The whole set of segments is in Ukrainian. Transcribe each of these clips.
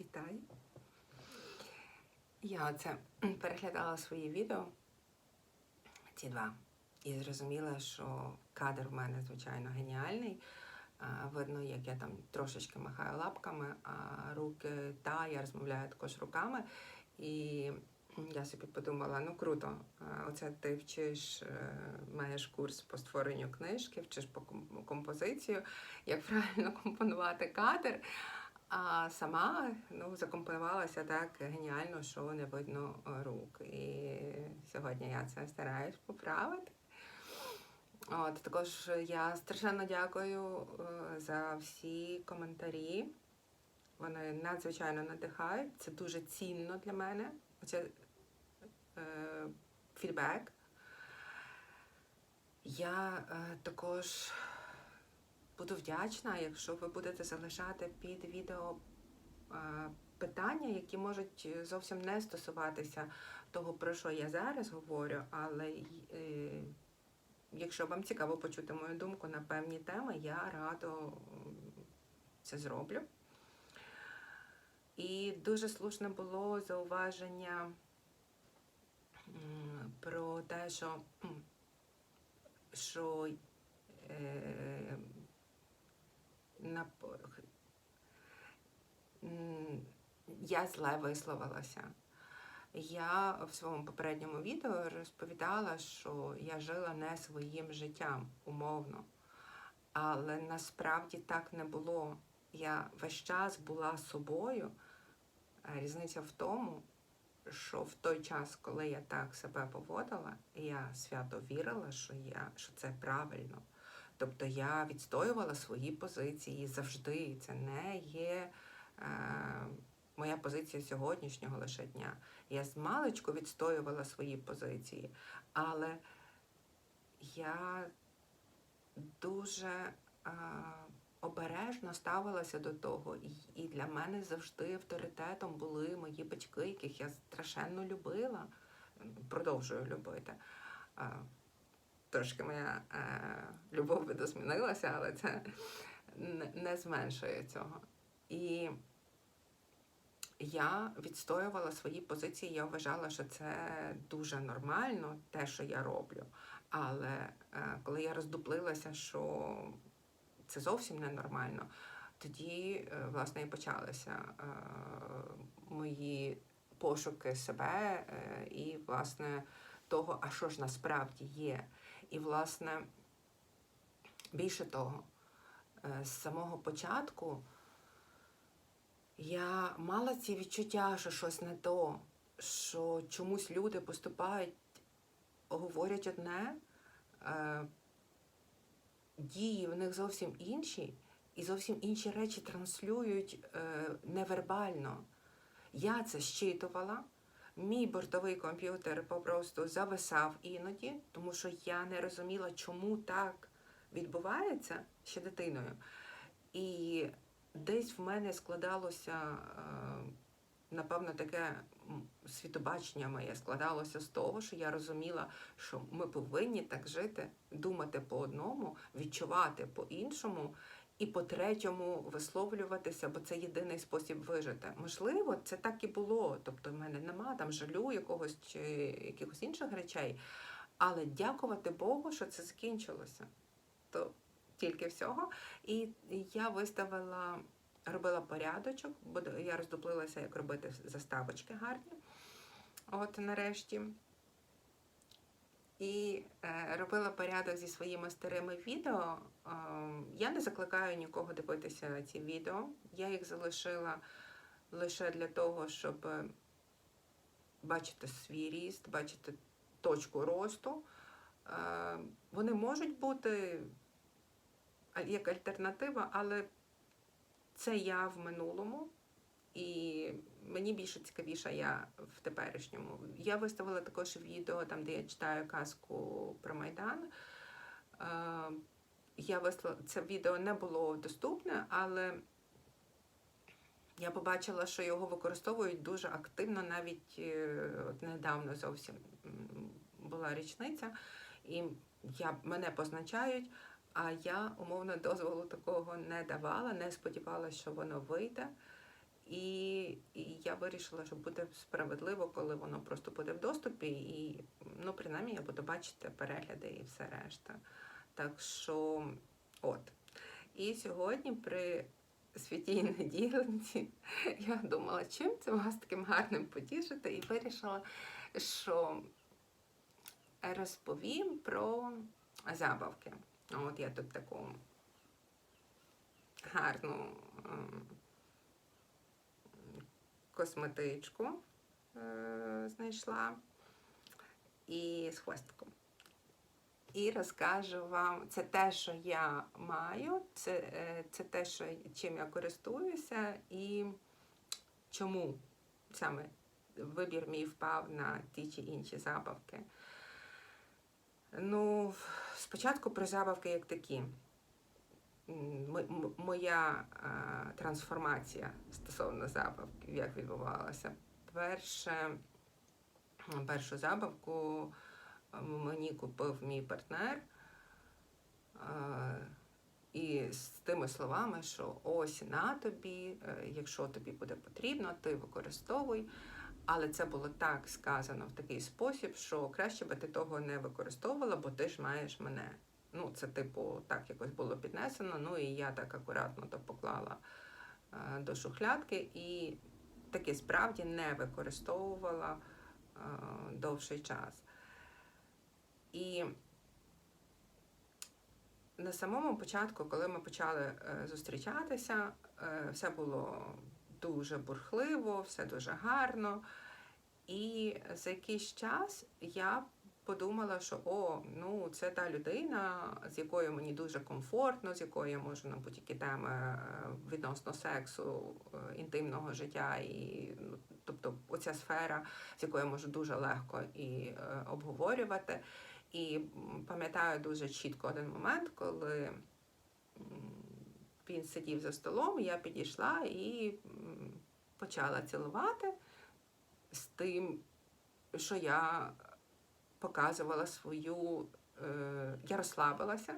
Вітаю. Я оце переглядала свої відео, ці два, і зрозуміла, що кадр в мене, звичайно, геніальний. Видно, як я там трошечки махаю лапками, а руки, та, я розмовляю також руками. І я собі подумала, ну круто, оце ти вчиш, е, маєш курс по створенню книжки, вчиш по композицію, як правильно компонувати кадр. А сама ну, закомпонувалася так геніально, що не видно е, рук. І сьогодні я це стараюсь поправити. От, також я страшенно дякую е, за всі коментарі. Вони надзвичайно надихають. Це дуже цінно для мене. Оце е, фідбек. Я е, також буду вдячна, якщо ви будете залишати під відео е, питання, які можуть зовсім не стосуватися того, про що я зараз говорю, але е, якщо вам цікаво почути мою думку на певні теми, я радо це зроблю. І дуже слушне було зауваження про те, що, що е, я зле висловилася. Я в своєму попередньому відео розповідала, що я жила не своїм життям умовно. Але насправді так не було. Я весь час була собою. Різниця в тому, що в той час, коли я так себе поводила, я свято вірила, що, я, що це правильно. Тобто я відстоювала свої позиції завжди. Це не є е, моя позиція сьогоднішнього лише дня. Я з маличку відстоювала свої позиції, але я дуже е, обережно ставилася до того. І, і для мене завжди авторитетом були мої батьки, яких я страшенно любила, продовжую любити. Е, трошки моя е, любов видозмінилася, але це не, не зменшує цього. І я відстоювала свої позиції, я вважала, що це дуже нормально, те, що я роблю. Але е, коли я роздуплилася, що це зовсім ненормально, тоді, е, власне, і почалися е, мої пошуки себе е, і, власне, того, а що ж насправді є. І, власне, більше того, е, з самого початку я мала ці відчуття, що щось не то, що чомусь люди поступають, говорять одне, е, дії в них зовсім інші, і зовсім інші речі транслюють е, невербально. Я це щитувала. Мій бортовий комп'ютер попросту зависав іноді, тому що я не розуміла, чому так відбувається ще дитиною. І десь в мене складалося, е, напевно, таке світобачення моє складалося з того, що я розуміла, що ми повинні так жити, думати по одному, відчувати по-іншому. І по-третьому висловлюватися, бо це єдиний спосіб вижити. Можливо, це так і було. Тобто, в мене нема там жалю якогось чи якихось інших речей. Але дякувати Богу, що це закінчилося. То тільки всього. І я виставила, робила порядочок, бо я роздуплилася, як робити заставочки гарні. От нарешті. І е, робила порядок зі своїми старими відео. Е, я не закликаю нікого дивитися ці відео. Я їх залишила лише для того, щоб е, бачити свій ріст, бачити точку росту. Вони можуть бути як альтернатива, але це я в минулому. І мені більше цікавіша я в теперішньому. Я виставила також відео, там, де я читаю казку про Майдан. Е, Я виставила це відео не було доступне, але я побачила, що його використовують дуже активно, навіть е, недавно зовсім була річниця, і я, мене позначають, а я умовно дозволу такого не давала, не сподівалася, що воно вийде. І, і я вирішила, що буде справедливо, коли воно просто буде в доступі, і ну, принаймні я буду бачити перегляди і все решта. Так що, от. І сьогодні при святій неділенці я думала, чим це вас таким гарним потішити, і вирішила, що розповім про забавки. От я тут таку гарну ем, косметичку е, знайшла і з хвостиком. І розкажу вам, це те, що я маю, це, е, це те, що, чим я користуюся, і чому саме вибір мій впав на ті чи інші забавки. Ну, спочатку про забавки як такі. Моя трансформація стосовно забавків, як відбувалася. Перше, першу забавку мені купив мій партнер. І з тими словами, що ось на тобі, е, якщо тобі буде потрібно, ти використовуй. Але це було так сказано в такий спосіб, що краще би ти того не використовувала, бо ти ж маєш мене. Ну, це типу так якось було піднесено. Ну і я так акуратно то поклала е, до шухлядки і таки справді не використовувала е, довший час. І на самому початку, коли ми почали е, зустрічатися, все було дуже бурхливо, все дуже гарно. І за якийсь час я подумала, що о, ну це та людина, з якою мені дуже комфортно, з якою я можу на будь-які теми е, відносно сексу, е, інтимного життя, і ну, тобто оця сфера, з якою я можу дуже легко і е, обговорювати. І пам'ятаю дуже чітко один момент, коли він сидів за столом, я підійшла і почала цілувати з тим, що я показувала свою, е, я розслабилася.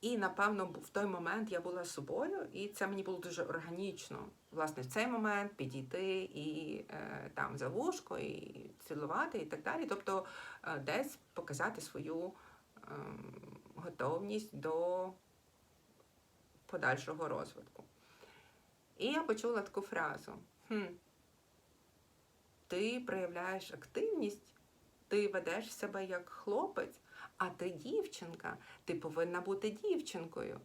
І, напевно, в той момент я була собою, і це мені було дуже органічно. Власне, в цей момент підійти і е, там за вушко, і цілувати, і так далі. Тобто е, десь показати свою е, готовність до подальшого розвитку. І я почула таку фразу: хм, ти проявляєш активність, ти ведеш себе як хлопець, а ти дівчинка, ти повинна бути дівчинкою.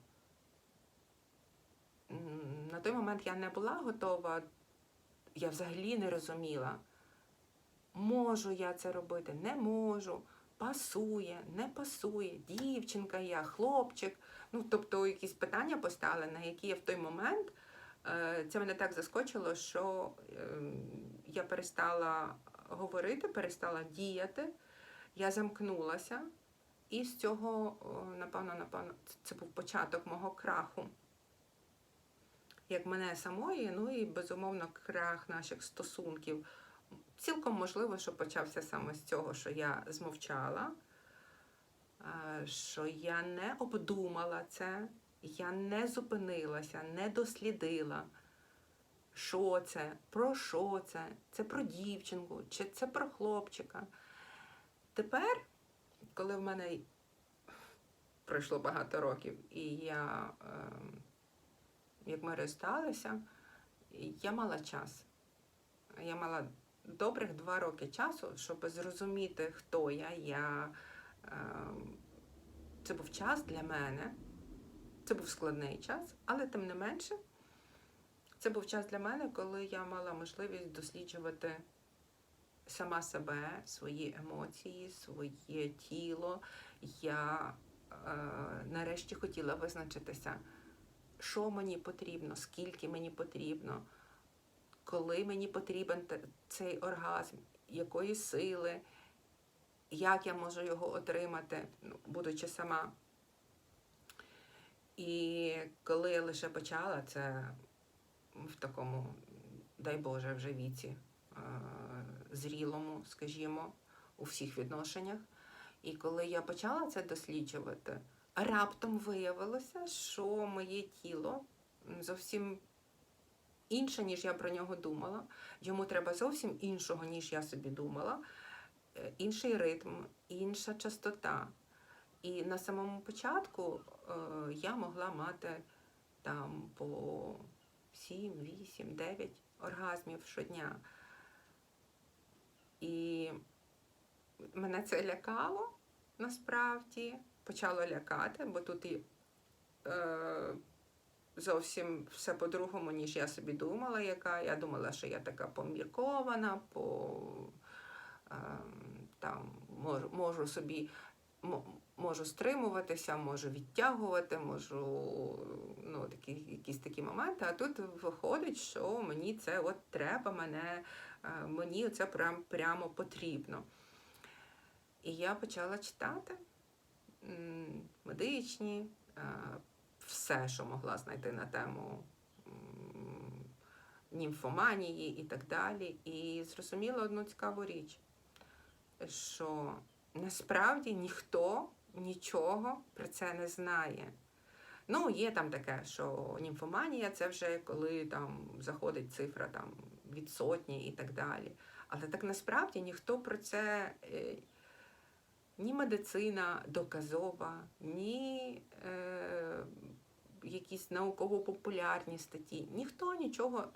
На той момент я не була готова, я взагалі не розуміла, можу я це робити, не можу, пасує, не пасує, дівчинка я, хлопчик. Ну, тобто якісь питання постали, на які я в той момент е, це мене так заскочило, що ем, я перестала говорити, перестала діяти, я замкнулася. І з цього, напевно, напевно, це- був початок мого краху. Як мене самої, ну і безумовно крах наших стосунків. Цілком можливо, що почався саме з цього, що я змовчала, е, що я не обдумала це, я не зупинилася, не дослідила, що це, про що це, це про дівчинку, чи це про хлопчика. Тепер, коли в мене пройшло багато років, і я, ем, як ми розсталися, я мала час. Я мала добрих два роки часу, щоб зрозуміти, хто я. я ем, це був час для мене. Це був складний час, але тим не менше, це був час для мене, коли я мала можливість досліджувати сама себе, свої емоції, своє тіло. Я е, нарешті хотіла визначитися, що мені потрібно, скільки мені потрібно, коли мені потрібен цей оргазм, якої сили, як я можу його отримати, ну, будучи сама. І коли я лише почала це в такому, дай Боже, вже віці зрілому, скажімо, у всіх відношеннях. І коли я почала це досліджувати, раптом виявилося, що моє тіло зовсім інше, ніж я про нього думала. Йому треба зовсім іншого, ніж я собі думала. Е, Інший ритм, інша частота. І на самому початку е, я могла мати там по 7, 8, 9 оргазмів щодня. І мене це лякало насправді, почало лякати, бо тут і е, зовсім все по-другому, ніж я собі думала, яка. Я думала, що я така поміркована, по, е, там, можу, собі можу стримуватися, можу відтягувати, можу ну, такі, якісь такі моменти. А тут виходить, що мені це от треба, мене, е, мені це прям, прямо потрібно. І я почала читати медичні, е, все, що могла знайти на тему німфоманії і так далі. І зрозуміла одну цікаву річ, що насправді ніхто нічого про це не знає. Ну, є там таке, що німфоманія це вже коли там заходить цифра там, від сотні і так далі. Але так насправді ніхто про це е, ні медицина доказова, ні е, якісь науково-популярні статті, ніхто нічого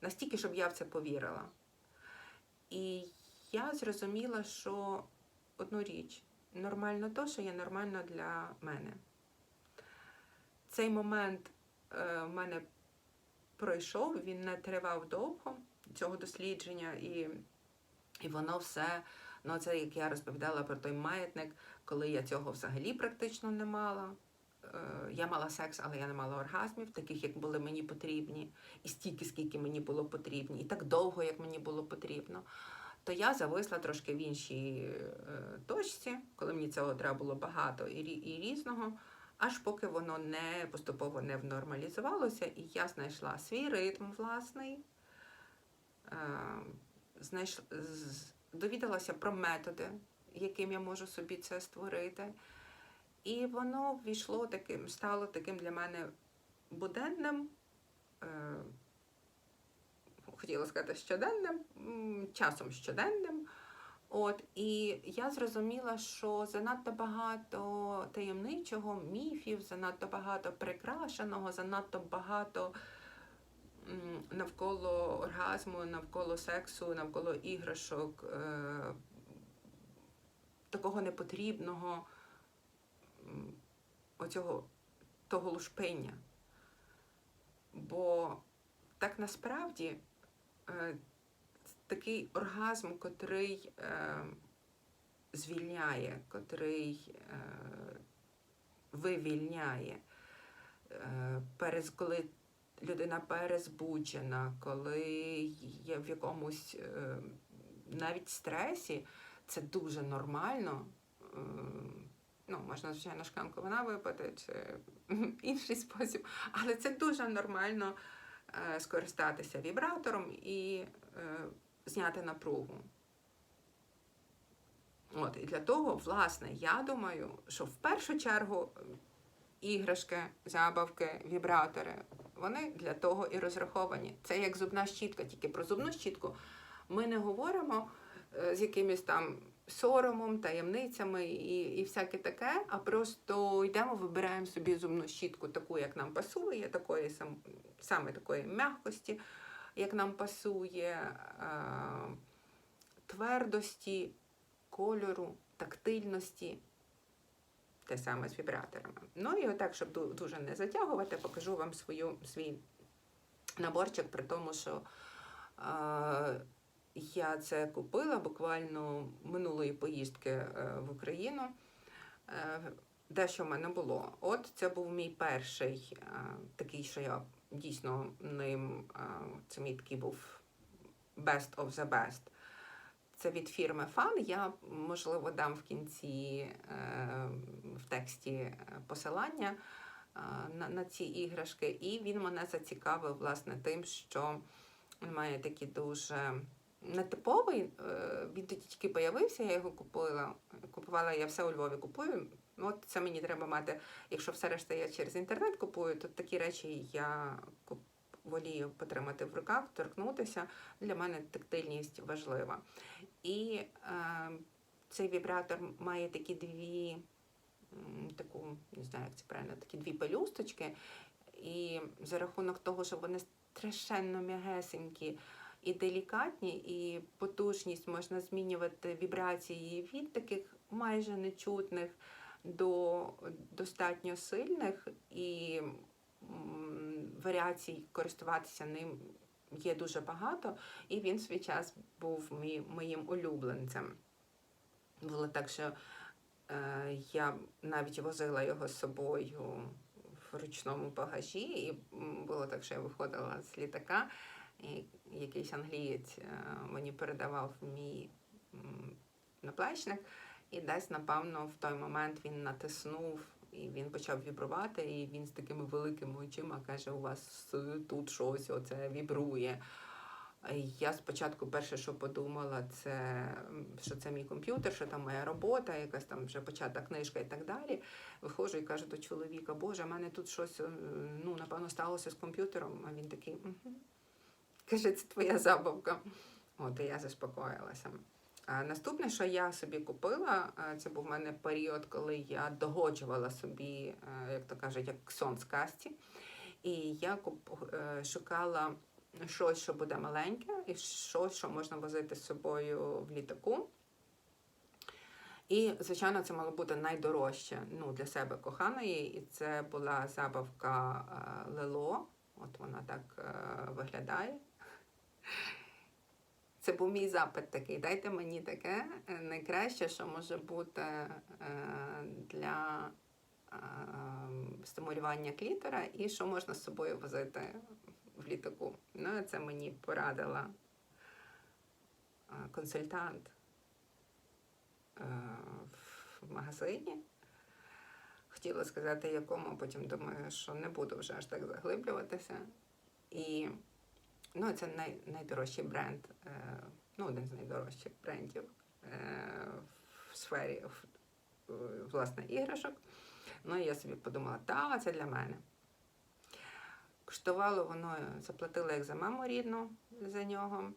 настільки, щоб я в це повірила. І я зрозуміла, що одну річ нормально то, що є нормально для мене. Цей момент е, в мене пройшов, він не тривав довго цього дослідження, і, і воно все, ну це як я розповідала про той маятник, коли я цього взагалі практично не мала. Е, Я мала секс, але я не мала оргазмів, таких, як були мені потрібні, і стільки, скільки мені було потрібно, і так довго, як мені було потрібно. То я зависла трошки в іншій е, точці, коли мені цього треба було багато і, різного, аж поки воно не поступово не внормалізувалося, і я знайшла свій ритм власний, е, довідалася про методи, яким я можу собі це створити. І воно ввійшло таким, стало таким для мене буденним, е, хотіла сказати щоденним, часом щоденним. От, і я зрозуміла, що занадто багато таємничого, міфів, занадто багато прикрашеного, занадто багато навколо оргазму, навколо сексу, навколо іграшок, е, такого непотрібного, оцього того лушпиння. Бо так насправді такий оргазм, котрий е, звільняє, котрий е, вивільняє, е, коли людина перезбуджена, коли є в якомусь е, навіть стресі, це дуже нормально. Е, Ну, можна, звичайно, шклянку вина випити чи інший спосіб, але це дуже нормально е, скористатися вібратором і е, зняти напругу. От, і для того, власне, я думаю, що в першу чергу е, іграшки, забавки, вібратори, вони для того і розраховані. Це як зубна щітка, тільки про зубну щітку ми не говоримо е, з якимось там соромом, таємницями і, і всяке таке, а просто йдемо, вибираємо собі зубну щітку, таку, як нам пасує, такої сам, саме такої м'якості, як нам пасує, е, твердості, кольору, тактильності. Те саме з вібраторами. Ну і отак, щоб дуже не затягувати, покажу вам свою, свій наборчик, при тому, що я це купила буквально минулої поїздки е, в Україну. Е, Дещо в мене було. От це був мій перший е, такий, що я дійсно ним, це мій такий був best of the best. Це від фірми Фан. Я, можливо, дам в кінці в тексті посилання на, на ці іграшки. І він мене зацікавив власне тим, що він має такі дуже нетиповий. е, Він тоді тільки появився, я його купила. Купувала я все у Львові купую. Ну, От це мені треба мати. Якщо все решта я через інтернет купую, то такі речі я волію потримати в руках, торкнутися. Для мене тактильність важлива. І е, цей вібратор має такі дві, таку, не знаю, як це правильно, такі дві пелюсточки. І за рахунок того, що вони страшенно м'ягесенькі і делікатні, і потужність можна змінювати вібрації від таких майже нечутних до достатньо сильних, і варіацій користуватися ним є дуже багато, і він свій час був моїм улюбленцем. Було так, що е, я навіть возила його з собою в ручному багажі, і було так, що я виходила з літака, якийсь англієць е, мені передавав мій наплечник, і десь, напевно, в той момент він натиснув. І він почав вібрувати, і він з такими великими очима каже: у вас тут щось оце вібрує. Я спочатку перше, що подумала, це що це мій комп'ютер, що там моя робота, якась там вже почата книжка і так далі. Виходжу і кажу до чоловіка, Боже, в мене тут щось, е, ну, напевно, сталося з комп'ютером. А він такий, угу. Каже, це твоя забавка. От, і я заспокоїлася. Наступне, що я собі купила, е, це був в мене період, коли я догоджувала собі, е, як то кажуть, як сон з касті. І я е, шукала щось, що буде маленьке, і щось, що можна возити з собою в літаку. І, звичайно, це мало бути найдорожче ну, для себе коханої. І це була забавка Лело. От вона так виглядає. Це був мій запит такий. Дайте мені таке е, найкраще, що може бути е, для е, стимулювання клітора і що можна з собою возити в літаку. Ну, це мені порадила консультант в магазині. Хотіла сказати, якому, а потім думаю, що не буду вже аж так заглиблюватися. І ну, це най, найдорожчий бренд, е, ну, один з найдорожчих брендів е, в сфері в- власне іграшок. Ну, і я собі подумала, та, це для мене. Коштувало воно, заплатила як за маму рідну за нього.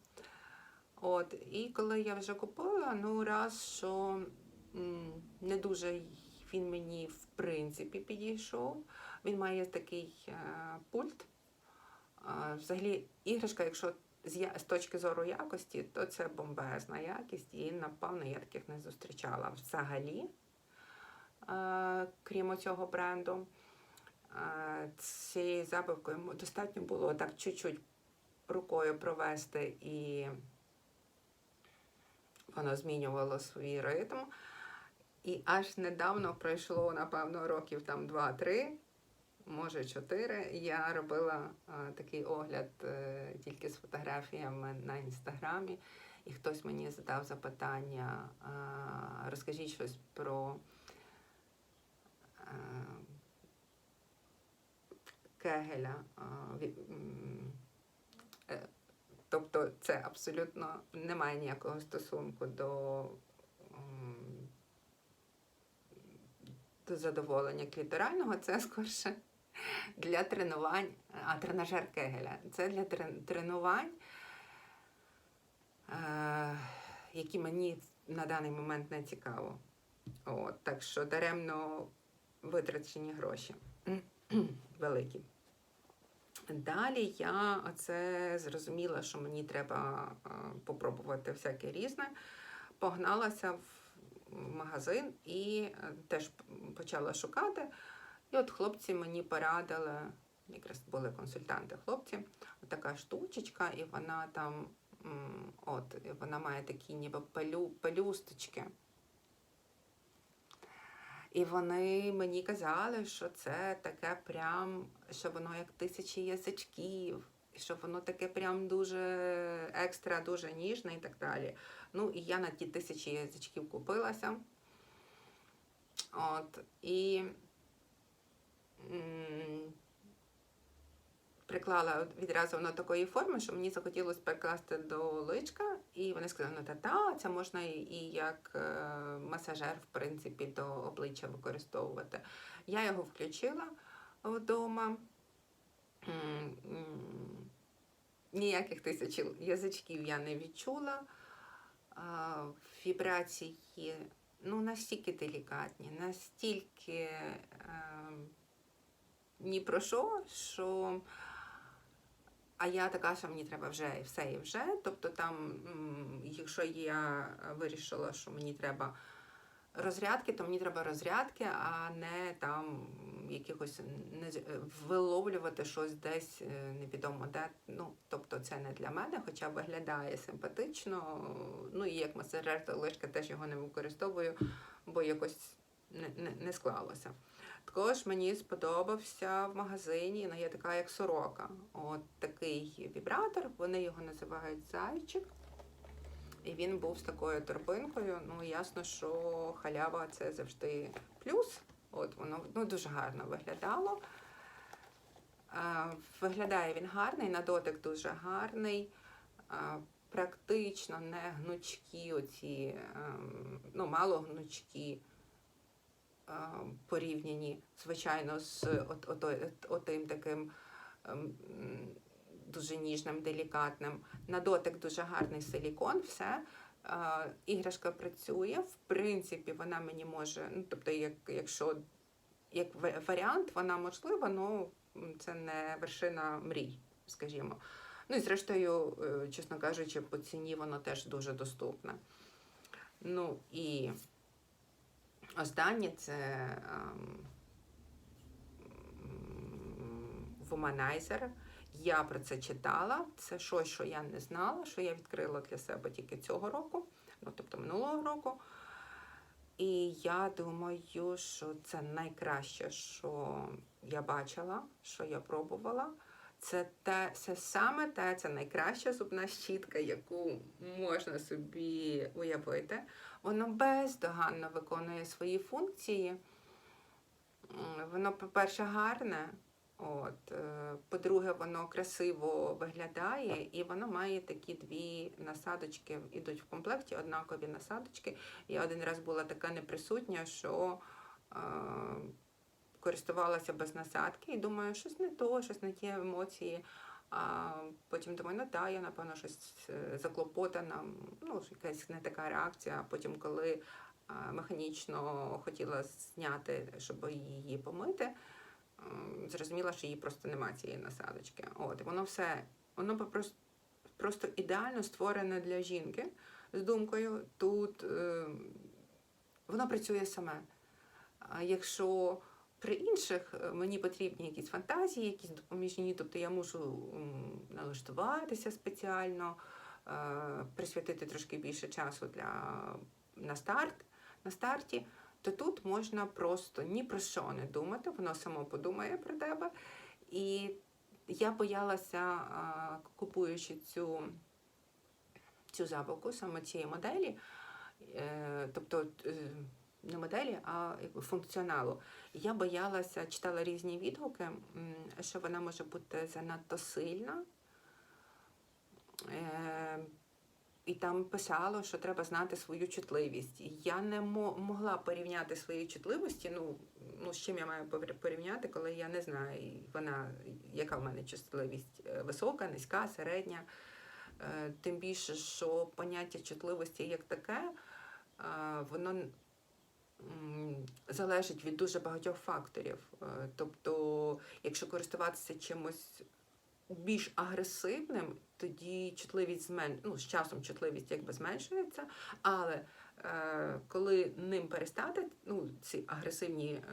От, і коли я вже купила, ну раз, що не дуже він мені в принципі підійшов. Він має такий е, пульт. Взагалі, іграшка, якщо з, точки зору якості, то це бомбезна якість, і напевно я таких не зустрічала взагалі, е, крім цього бренду. Е, цією забавкою достатньо було так чуть-чуть рукою провести, і воно змінювало свій ритм. І аж недавно пройшло, напевно, років там 2-3, може 4. Я робила е, такий огляд е, тільки з фотографіями на інстаграмі, і хтось мені задав запитання: е, розкажіть щось про Кегеля. Тобто це абсолютно не має ніякого стосунку до, до задоволення кліторального, це скорше для тренувань, а тренажер Кегеля. Це для тренувань, е, які мені на даний момент не цікаво. От, так що даремно витрачені гроші великі. Далі я оце зрозуміла, що мені треба е, попробувати всяке різне. Погналася в магазин і е, теж почала шукати. І от хлопці мені порадили, якраз були консультанти хлопці, така штучечка, і вона там, от, вона має такі ніби пелю, пелюсточки. І вони мені казали, що це таке прям, що воно як тисячі язичків, що воно таке прям дуже екстра, дуже ніжне і так далі. Ну, і я на ті тисячі язичків купилася. От, і приклала відразу воно такої форми, що мені захотілося прикласти до личка, і вони сказали, ну та-та, це можна і, як е, масажер, в принципі, до обличчя використовувати. Я його включила вдома. Ніяких тисяч язичків я не відчула. Вібрації ну, настільки делікатні, настільки е, ні про що, що. А я така, що мені треба вже і все і вже. Тобто, там, якщо я вирішила, що мені треба розрядки, то мені треба розрядки, а не там якихось не виловлювати щось десь е, невідомо де. Ну, тобто це не для мене, хоча виглядає симпатично. Ну і як масажер та лишка теж його не використовую, бо якось не, не, не склалося. Також мені сподобався в магазині, ну, є така як сорока. От такий вібратор, вони його називають зайчик. І він був з такою торбинкою. Ну, ясно, що халява це завжди плюс. От воно ну, дуже гарно виглядало. Е, Виглядає він гарний, на дотик дуже гарний. Е, Практично не гнучкі, оці, ем, ну, мало гнучкі порівняні, звичайно, з от, отим таким ем, дуже ніжним, делікатним. На дотик дуже гарний силікон, все. Іграшка працює. В принципі, вона мені може, ну, тобто, як, якщо як варіант, вона можлива, ну це не вершина мрій, скажімо. Ну і зрештою, е, чесно кажучи, по ціні воно теж дуже доступне. Ну і останнє це ем, Womanizer. Я про це читала. Це щось, що я не знала, що я відкрила для себе тільки цього року, ну тобто минулого року. І я думаю, що це найкраще, що я бачила, що я пробувала. Це те, це саме те, це найкраща зубна щітка, яку можна собі уявити. Воно бездоганно виконує свої функції. Воно, по-перше, гарне. От, е, по-друге, воно красиво виглядає, і воно має такі дві насадочки, ідуть в комплекті, однакові насадочки. Я один раз була така неприсутня, що е, користувалася без насадки і думаю, щось не то, щось не ті емоції. А потім думаю, ну так, я напевно щось е, заклопотана, ну, якась не така реакція. А потім, коли механічно хотіла зняти, щоб її помити, зрозуміла, що її просто немає цієї насадочки. От, воно все, воно просто, просто ідеально створене для жінки з думкою. Тут е, воно працює саме. А якщо при інших е, мені потрібні якісь фантазії, якісь допоміжні, тобто я мушу налаштуватися спеціально, е, присвятити трошки більше часу для, на, старт, на старті, то тут можна просто ні про що не думати, воно само подумає про тебе. І я боялася, купуючи цю, цю забавку, саме цієї моделі, е, тобто е, не моделі, а функціоналу. Я боялася, читала різні відгуки, що вона може бути занадто сильна. Е, І там писало, що треба знати свою чутливість. Я не могла порівняти свої чутливості. Ну, ну з чим я маю порівняти, коли я не знаю, вона, яка в мене чутливість е, висока, низька, середня. Е, Тим більше, що поняття чутливості як таке, воно залежить від дуже багатьох факторів. Е, Тобто, якщо користуватися чимось більш агресивним, тоді чутливість змен... ну, з часом чутливість якби зменшується, але е, коли ним перестати, ну, ці агресивні е,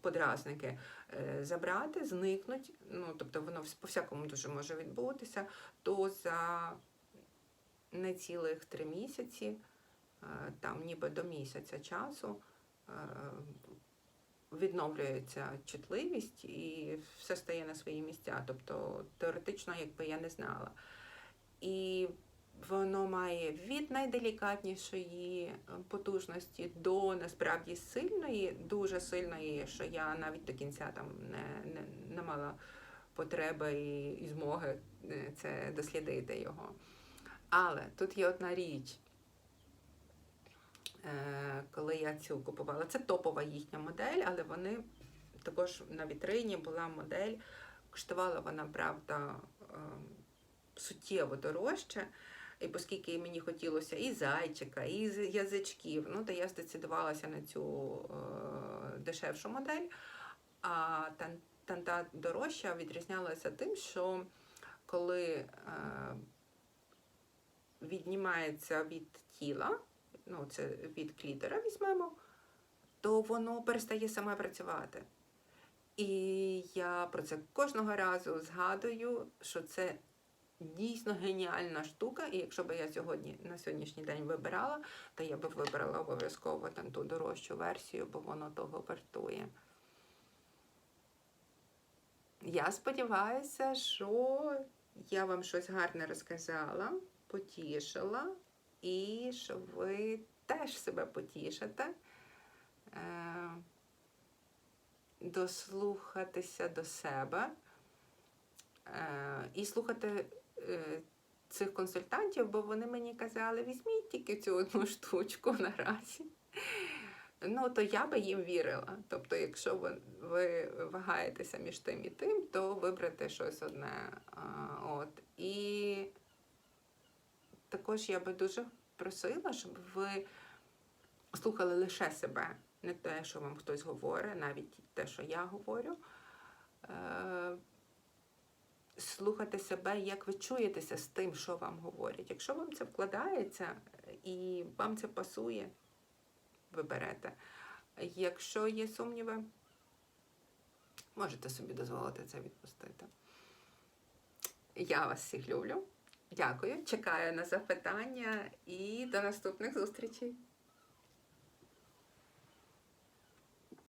подразники забрати, зникнуть, ну, тобто воно по-всякому дуже може відбутися, то за не цілих три місяці, там ніби до місяця часу, е, відновлюється чутливість і все стає на свої місця. Тобто теоретично, якби я не знала. І воно має від найделікатнішої е, потужності до насправді сильної, дуже сильної, що я навіть до кінця там не, не, не мала потреби і, і змоги е, це дослідити його. Але тут є одна річ. Е, коли я цю купувала. Це топова їхня модель, але вони також на вітрині була модель, Коштувала вона, правда, ем, суттєво дорожче. І оскільки мені хотілося і зайчика, і язичків, ну то я здецидувалася на цю е, дешевшу модель. А тан, тан дорожча відрізнялася тим, що коли е, віднімається від тіла, ну це від клітера візьмемо, то воно перестає саме працювати. І я про це кожного разу згадую, що це дійсно геніальна штука. І якщо б я сьогодні на сьогоднішній день вибирала, то я б вибрала обов'язково там ту дорожчу версію, бо воно того вартує. Я сподіваюся, що я вам щось гарне розказала, потішила, і що ви теж себе потішите. Е, дослухатися до себе е, і слухати е, цих консультантів, бо вони мені казали, візьміть тільки цю одну штучку наразі. Ну, то я би їм вірила. Тобто, якщо ви, ви вагаєтеся між тим і тим, то вибрати щось одне. От. І також я би дуже просила, щоб ви слухали лише себе, не те, що вам хтось говорить, навіть те, що я говорю. Е, слухати себе, як ви чуєтеся з тим, що вам говорять. Якщо вам це вкладається і вам це пасує, ви берете. Якщо є сумніви, можете собі дозволити це відпустити. Я вас всіх люблю. Дякую. Чекаю на запитання і до наступних зустрічей.